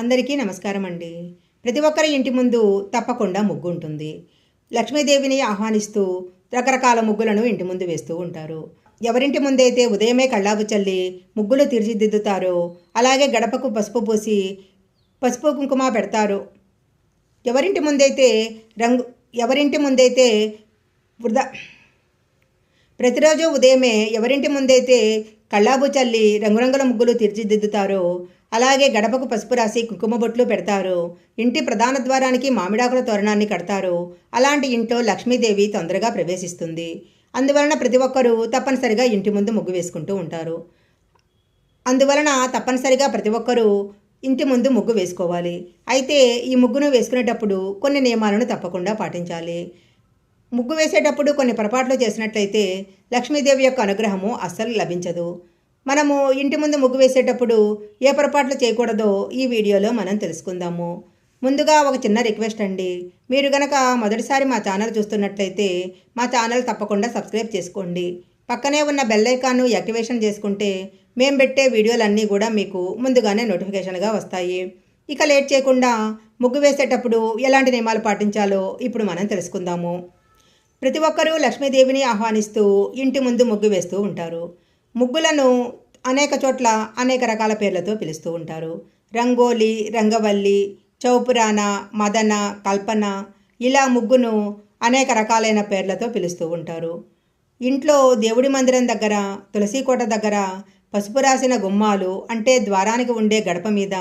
అందరికీ నమస్కారం అండి. ప్రతి ఒక్కరి ఇంటి ముందు తప్పకుండా ముగ్గు ఉంటుంది లక్ష్మీదేవిని ఆహ్వానిస్తూ రకరకాల ముగ్గులను ఇంటి ముందు వేస్తూ ఉంటారు. ఎవరింటి ముందైతే ఉదయమే కళ్ళాపు చల్లి ముగ్గులు తీర్చిదిద్దుతారో అలాగే గడపకు పసుపు పూసి పసుపు కుంకుమ పెడతారు. ఎవరింటి ముందైతే రంగు ఎవరింటి ముందైతే వృధా ప్రతిరోజు ఉదయమే ఎవరింటి ముందైతే కళ్ళాబు చల్లి రంగురంగుల ముగ్గులు తీర్చిదిద్దుతారో అలాగే గడపకు పసుపు రాసి కుంకుమ బొట్లు పెడతారు. ఇంటి ప్రధాన ద్వారానికి మామిడాకుల తోరణాన్ని కడతారు. అలాంటి ఇంట్లో లక్ష్మీదేవి తొందరగా ప్రవేశిస్తుంది. అందువలన ప్రతి ఒక్కరూ తప్పనిసరిగా ఇంటి ముందు ముగ్గు వేసుకుంటూ ఉంటారు. అందువలన తప్పనిసరిగా ప్రతి ఒక్కరూ ఇంటి ముందు ముగ్గు వేసుకోవాలి. అయితే ఈ ముగ్గును వేసుకునేటప్పుడు కొన్ని నియమాలను తప్పకుండా పాటించాలి. ముగ్గు వేసేటప్పుడు కొన్ని పొరపాట్లు చేసినట్లయితే లక్ష్మీదేవి యొక్క అనుగ్రహము అస్సలు లభించదు. మనము ఇంటి ముందు ముగ్గు వేసేటప్పుడు ఏ పొరపాట్లు చేయకూడదో ఈ వీడియోలో మనం తెలుసుకుందాము. ముందుగా ఒక చిన్న రిక్వెస్ట్ అండి. మీరు గనక మొదటిసారి మా ఛానల్ చూస్తున్నట్లయితే మా ఛానల్ తప్పకుండా సబ్స్క్రైబ్ చేసుకోండి. పక్కనే ఉన్న బెల్ ఐకాన్ను యాక్టివేషన్ చేసుకుంటే మేము పెట్టే వీడియోలన్నీ కూడా మీకు ముందుగానే నోటిఫికేషన్గా వస్తాయి. ఇక లేట్ చేయకుండా ముగ్గు వేసేటప్పుడు ఎలాంటి నియమాలు పాటించాలో ఇప్పుడు మనం తెలుసుకుందాము. ప్రతి ఒక్కరూ లక్ష్మీదేవిని ఆహ్వానిస్తూ ఇంటి ముందు ముగ్గు వేస్తూ ఉంటారు. ముగ్గులను అనేక చోట్ల అనేక రకాల పేర్లతో పిలుస్తూ ఉంటారు. రంగోలి రంగవల్లి చౌపురాణ మదన కల్పన ఇలా ముగ్గును అనేక రకాలైన పేర్లతో పిలుస్తూ ఉంటారు. ఇంట్లో దేవుడి మందిరం దగ్గర తులసి కోట దగ్గర పసుపు రాసిన గుమ్మాలు అంటే ద్వారానికి ఉండే గడప మీద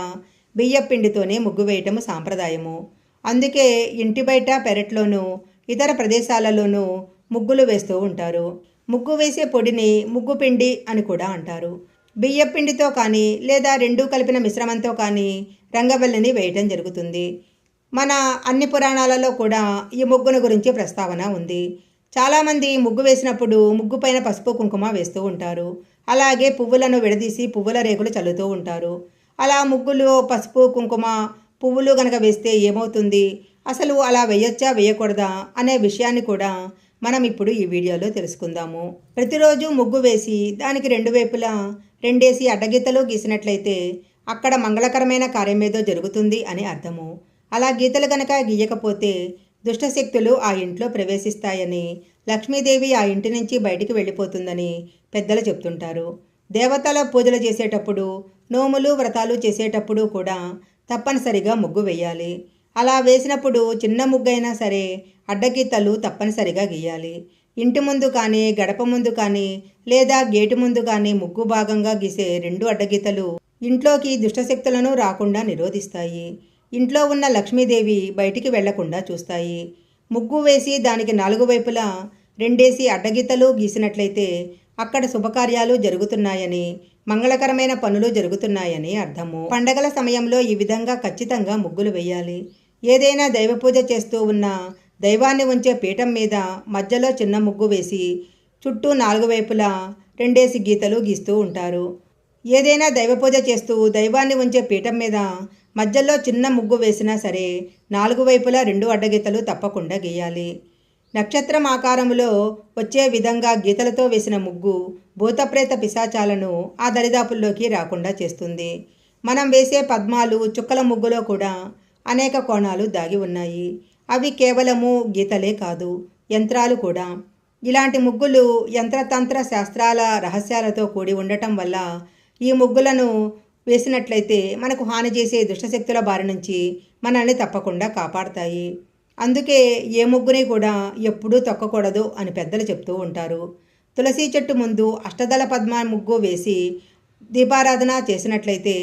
బియ్యపిండితోనే ముగ్గు వేయటము సాంప్రదాయము. అందుకే ఇంటి బయట పెరట్లోనూ ఇతర ప్రదేశాలలోనూ ముగ్గులు వేస్తూ ఉంటారు. ముగ్గు వేసే పొడిని ముగ్గు పిండి అని కూడా అంటారు. బియ్య పిండితో కానీ లేదా రెండూ కలిపిన మిశ్రమంతో కానీ రంగవల్లిని వేయటం జరుగుతుంది. మన అన్ని పురాణాలలో కూడా ఈ ముగ్గును గురించి ప్రస్తావన ఉంది. చాలామంది ముగ్గు వేసినప్పుడు ముగ్గు పైన పసుపు కుంకుమ వేస్తూ ఉంటారు. అలాగే పువ్వులను విడదీసి పువ్వుల రేకులు చల్లుతూ ఉంటారు. అలా ముగ్గులు పసుపు కుంకుమ పువ్వులు గనక వేస్తే ఏమవుతుంది? అసలు అలా వేయొచ్చా వేయకూడదా అనే విషయాన్ని కూడా మనం ఇప్పుడు ఈ వీడియోలో తెలుసుకుందాము. ప్రతిరోజు ముగ్గు వేసి దానికి రెండు వైపులా రెండేసి అడ్డగీతలు గీసినట్లయితే అక్కడ మంగళకరమైన కార్యం ఏదో జరుగుతుంది అని అర్థము. అలా గీతలు గనక గీయకపోతే దుష్టశక్తులు ఆ ఇంట్లో ప్రవేశిస్తాయని లక్ష్మీదేవి ఆ ఇంటి నుంచి బయటికి వెళ్ళిపోతుందని పెద్దలు చెప్తుంటారు. దేవతల పూజలు చేసేటప్పుడు నోములు వ్రతాలు చేసేటప్పుడు కూడా తప్పనిసరిగా ముగ్గు వేయాలి. అలా వేసినప్పుడు చిన్న ముగ్గైనా సరే అడ్డగీతలు తప్పనిసరిగా గీయాలి. ఇంటి ముందు కానీ గడప ముందు కానీ లేదా గేటు ముందు కానీ ముగ్గు భాగంగా గీసే రెండు అడ్డగీతలు ఇంట్లోకి దుష్టశక్తులను రాకుండా నిరోధిస్తాయి. ఇంట్లో ఉన్న లక్ష్మీదేవి బయటికి వెళ్ళకుండా చూస్తాయి. ముగ్గు వేసి దానికి నాలుగు వైపులా రెండేసి అడ్డగీతలు గీసినట్లయితే అక్కడ శుభకార్యాలు జరుగుతున్నాయని మంగళకరమైన పనులు జరుగుతున్నాయని అర్థము. పండగల సమయంలో ఈ విధంగా ఖచ్చితంగా ముగ్గులు వేయాలి. ఏదైనా దైవ పూజ చేస్తూ ఉన్న దైవాన్ని ఉంచే పీఠం మీద మధ్యలో చిన్న ముగ్గు వేసి చుట్టూ నాలుగు వైపులా రెండేసి గీతలు గీస్తూ ఉంటారు. ఏదైనా దైవ పూజ చేస్తూ దైవాన్ని ఉంచే పీఠం మీద మధ్యలో చిన్న ముగ్గు వేసినా సరే నాలుగు వైపులా రెండు అడ్డగీతలు తప్పకుండా గీయాలి. నక్షత్రం ఆకారంలో వచ్చే విధంగా గీతలతో వేసిన ముగ్గు భూతప్రేత పిశాచాలను ఆ దరిదాపుల్లోకి రాకుండా చేస్తుంది. మనం వేసే పద్మాలు చుక్కల ముగ్గులో కూడా అనేక కోణాలు దాగి ఉన్నాయి. అవి కేవలము గీతలే కాదు యంత్రాలు కూడా. ఇలాంటి ముగ్గులు యంత్రతంత్ర శాస్త్రాల రహస్యాలతో కూడి ఉండటం వల్ల ఈ ముగ్గులను వేసినట్లయితే మనకు హాని చేసే దుష్టశక్తుల బారి నుంచి మనల్ని తప్పకుండా కాపాడతాయి. అందుకే ఏ ముగ్గుని కూడా ఎప్పుడూ తొక్కకూడదు అని పెద్దలు చెప్తూ ఉంటారు. తులసి చెట్టు ముందు అష్టదళ పద్మ ముగ్గు వేసి దీపారాధన చేసినట్లయితే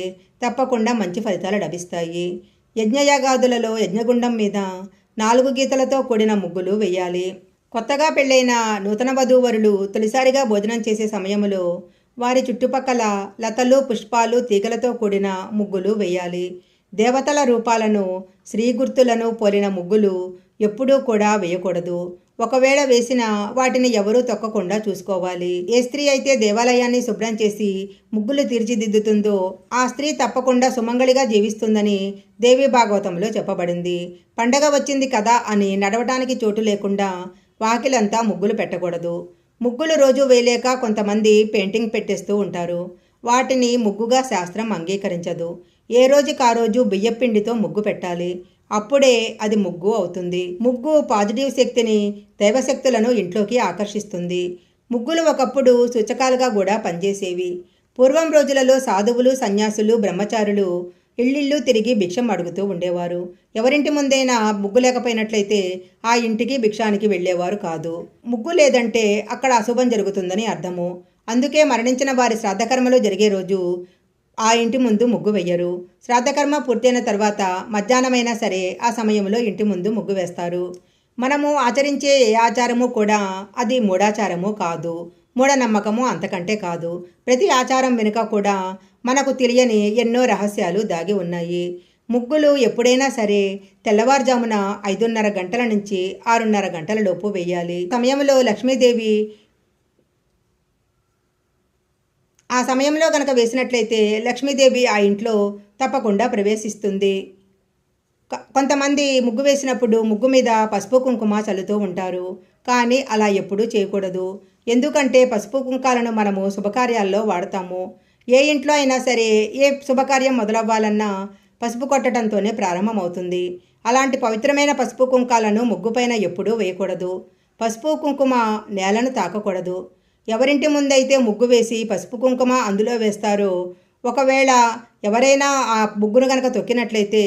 తప్పకుండా మంచి ఫలితాలు లభిస్తాయి. యజ్ఞయాగాదులలో యజ్ఞగుండం మీద నాలుగు గీతలతో కూడిన ముగ్గులు వేయాలి కొత్తగా పెళ్ళైన నూతన వధూవరులు తొలిసారిగా భోజనం చేసే సమయంలో వారి చుట్టుపక్కల లతలు పుష్పాలు తీగలతో కూడిన ముగ్గులు వేయాలి దేవతల రూపాలను శ్రీ గుర్తులను పోలిన ముగ్గులు ఎప్పుడూ కూడా వేయకూడదు. ఒకవేళ వేసిన వాటిని ఎవరూ తొక్కకుండా చూసుకోవాలి. ఏ స్త్రీ అయితే దేవాలయాన్ని శుభ్రం చేసి ముగ్గులు తీర్చిదిద్దుతుందో ఆ స్త్రీ తప్పకుండా సుమంగళిగా జీవిస్తుందని దేవి భాగవతంలో చెప్పబడింది. పండగ వచ్చింది కదా అని నడవటానికి చోటు లేకుండా వాకిలంతా ముగ్గులు పెట్టకూడదు. ముగ్గులు రోజు వేయలేక కొంతమంది పెయింటింగ్ పెట్టేస్తూ ఉంటారు. వాటిని ముగ్గుగా శాస్త్రం అంగీకరించదు. ఏ రోజుకి ఆ రోజు బియ్యపిండితో ముగ్గు పెట్టాలి. అప్పుడే అది ముగ్గు అవుతుంది. ముగ్గు పాజిటివ్ శక్తిని దైవశక్తులను ఇంట్లోకి ఆకర్షిస్తుంది. ముగ్గులు ఒకప్పుడు సూచకాలుగా కూడా పనిచేసేవి. పూర్వం రోజులలో సాధువులు సన్యాసులు బ్రహ్మచారులు ఇళ్ళిళ్ళు తిరిగి భిక్షం అడుగుతూ ఉండేవారు. ఎవరింటి ముందైనా ముగ్గు లేకపోయినట్లయితే ఆ ఇంటికి భిక్షానికి వెళ్ళేవారు కాదు. ముగ్గు లేదంటే అక్కడ అశుభం జరుగుతుందని అర్థము. అందుకే మరణించిన వారి శ్రాద్ధకర్మలు జరిగే రోజు ఆ ఇంటి ముందు ముగ్గు వెయ్యరు. శ్రాద్ధకర్మ పూర్తయిన తర్వాత మధ్యాహ్నమైనా సరే ఆ సమయంలో ఇంటి ముందు ముగ్గు వేస్తారు. మనము ఆచరించే ఏ ఆచారము కూడా అది మూఢాచారము కాదు. మూఢనమ్మకము అంతకంటే కాదు. ప్రతి ఆచారం వెనుక కూడా మనకు తెలియని ఎన్నో రహస్యాలు దాగి ఉన్నాయి. ముగ్గులు ఎప్పుడైనా సరే తెల్లవారుజామున ఐదున్నర గంటల నుంచి ఆరున్నర గంటల లోపు వేయాలి. సమయంలో లక్ష్మీదేవి ఆ సమయంలో కనుక వేసినట్లయితే లక్ష్మీదేవి ఆ ఇంట్లో తప్పకుండా ప్రవేశిస్తుంది. కొంతమంది ముగ్గు వేసినప్పుడు ముగ్గు మీద పసుపు కుంకుమ చల్లుతూ ఉంటారు. కానీ అలా ఎప్పుడూ చేయకూడదు. ఎందుకంటే పసుపు కుంకాలను మనము శుభకార్యాల్లో వాడతాము. ఏ ఇంట్లో అయినా సరే ఏ శుభకార్యం మొదలవ్వాలన్నా పసుపు కొట్టడంతోనే ప్రారంభమవుతుంది. అలాంటి పవిత్రమైన పసుపు కుంకాలను ముగ్గుపైన ఎప్పుడూ వేయకూడదు. పసుపు కుంకుమ నేలను తాకకూడదు. ఎవరింటి ముందైతే ముగ్గు వేసి పసుపు కుంకుమ అందులో వేస్తారో. ఒకవేళ ఎవరైనా ఆ ముగ్గును కనుక తొక్కినట్లయితే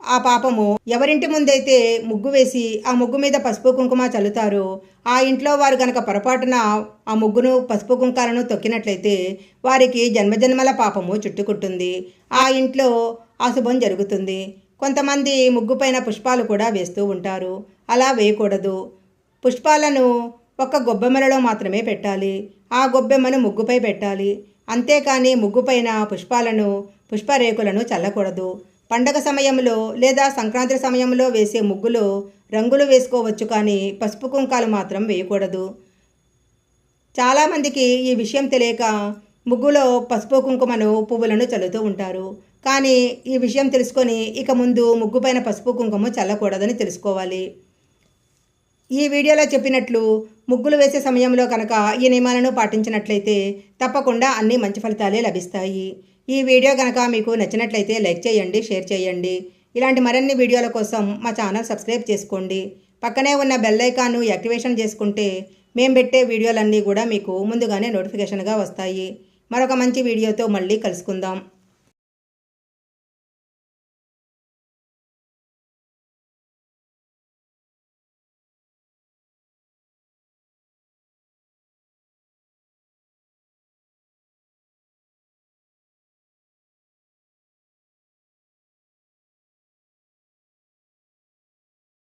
ఆ పాపము ఎవరింటి ముందైతే ముగ్గు వేసి ఆ ముగ్గు మీద పసుపు కుంకుమ చల్లుతారో. ఆ ఇంట్లో వారు కనుక పొరపాటున ఆ ముగ్గును పసుపు కుంకాలను తొక్కినట్లయితే వారికి జన్మజన్మల పాపము చుట్టుకుంటుంది. ఆ ఇంట్లో అశుభం జరుగుతుంది. కొంతమంది ముగ్గు పైన పుష్పాలు కూడా వేస్తూ ఉంటారు. అలా వేయకూడదు. పుష్పాలను ఒక్క గొబ్బెమ్మలలో మాత్రమే పెట్టాలి. ఆ గొబ్బెమ్మను ముగ్గుపై పెట్టాలి. అంతేకాని ముగ్గుపైన పుష్పాలను పుష్పరేకులను చల్లకూడదు. పండగ సమయంలో లేదా సంక్రాంతి సమయంలో వేసే ముగ్గులో రంగులు వేసుకోవచ్చు కానీ పసుపు కుంకాలు మాత్రం వేయకూడదు. చాలామందికి ఈ విషయం తెలియక ముగ్గులో పసుపు కుంకుమను పువ్వులను చల్లుతూ ఉంటారు. కానీ ఈ విషయం తెలుసుకొని ఇక ముందు ముగ్గుపైన పసుపు కుంకుమ చల్లకూడదని తెలుసుకోవాలి. ఈ వీడియోలో చెప్పినట్లు ముగ్గులు వేసే సమయంలో కనుక ఈ నియమాలను పాటించినట్లయితే తప్పకుండా అన్ని మంచి ఫలితాలే లభిస్తాయి. ఈ వీడియో కనుక మీకు నచ్చినట్లయితే లైక్ చేయండి షేర్ చేయండి. ఇలాంటి మరిన్ని వీడియోల కోసం మా ఛానల్ సబ్స్క్రైబ్ చేసుకోండి. పక్కనే ఉన్న బెల్ ఐకాన్ను యాక్టివేషన్ చేసుకుంటే మేము పెట్టే వీడియోలన్నీ కూడా మీకు ముందుగానే నోటిఫికేషన్గా వస్తాయి. మరొక మంచి వీడియోతో మళ్ళీ కలుసుకుందాం.